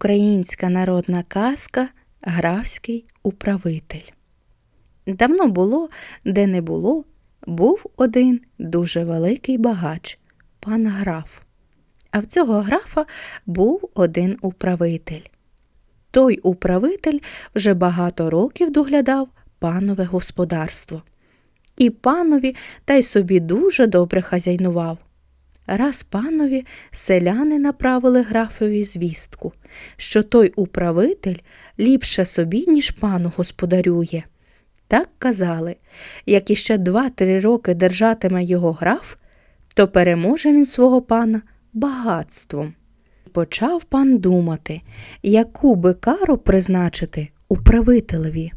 Українська народна казка Графський управитель. Давно було, де не було, був один дуже великий багач, пан граф. А в цього графа був один управитель. Той управитель вже багато років доглядав панове господарство. І панові та й собі дуже добре хазяйнував. Раз панові селяни направили графові звістку, що той управитель ліпше собі, ніж пану господарює. Так казали, як іще два-три роки держатиме його граф, то переможе він свого пана багатством. Почав пан думати, яку би кару призначити управителеві.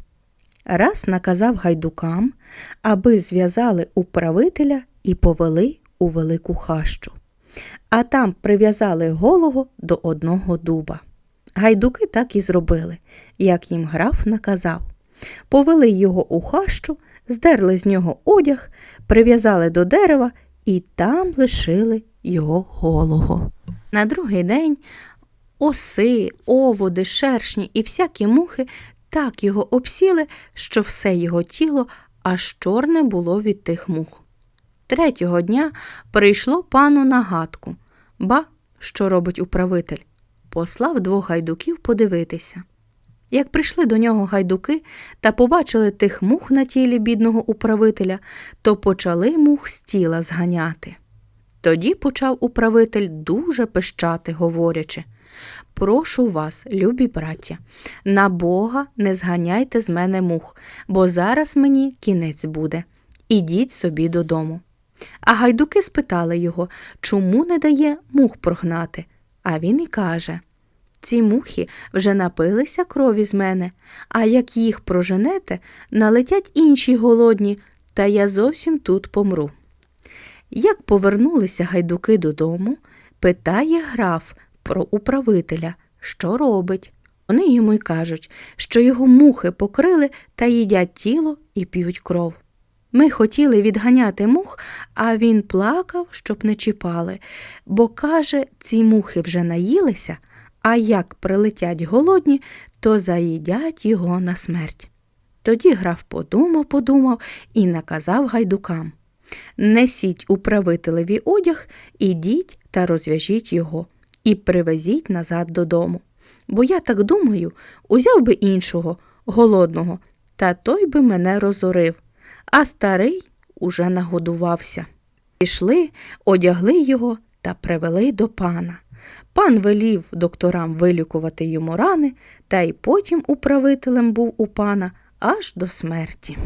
Раз наказав гайдукам, аби зв'язали управителя і повели у велику хащу, а там прив'язали голову до одного дуба. Гайдуки так і зробили, як їм граф наказав. Повели його у хащу, здерли з нього одяг, прив'язали до дерева і там лишили його голого. На другий день оси, оводи, шершні і всякі мухи так його обсіли, що все його тіло аж чорне було від тих мух. Третього дня прийшло пану на гадку. Ба, що робить управитель? Послав двох гайдуків подивитися. Як прийшли до нього гайдуки та побачили тих мух на тілі бідного управителя, то почали мух з тіла зганяти. Тоді почав управитель дуже пищати, говорячи Прошу вас, любі браття, на Бога не зганяйте з мене мух, бо зараз мені кінець буде. Ідіть собі додому. А гайдуки спитали його, чому не дає мух прогнати. А він і каже Ці мухи вже напилися крові з мене, а як їх проженете, налетять інші голодні, та я зовсім тут помру. Як повернулися гайдуки додому, питає граф про управителя, що робить. Вони йому й кажуть, що його мухи покрили та їдять тіло і п'ють кров. Ми хотіли відганяти мух, а він плакав, щоб не чіпали, бо каже, ці мухи вже наїлися, а як прилетять голодні, то заїдять його на смерть. Тоді граф подумав, подумав і наказав гайдукам Несіть управителеві одяг, ідіть та розв'яжіть його, і привезіть назад додому. Бо я так думаю, узяв би іншого, голодного, та той би мене розорив, а старий уже нагодувався. Пішли, одягли його та привели до пана. Пан велів докторам вилікувати йому рани, та й потім управителем був у пана аж до смерті.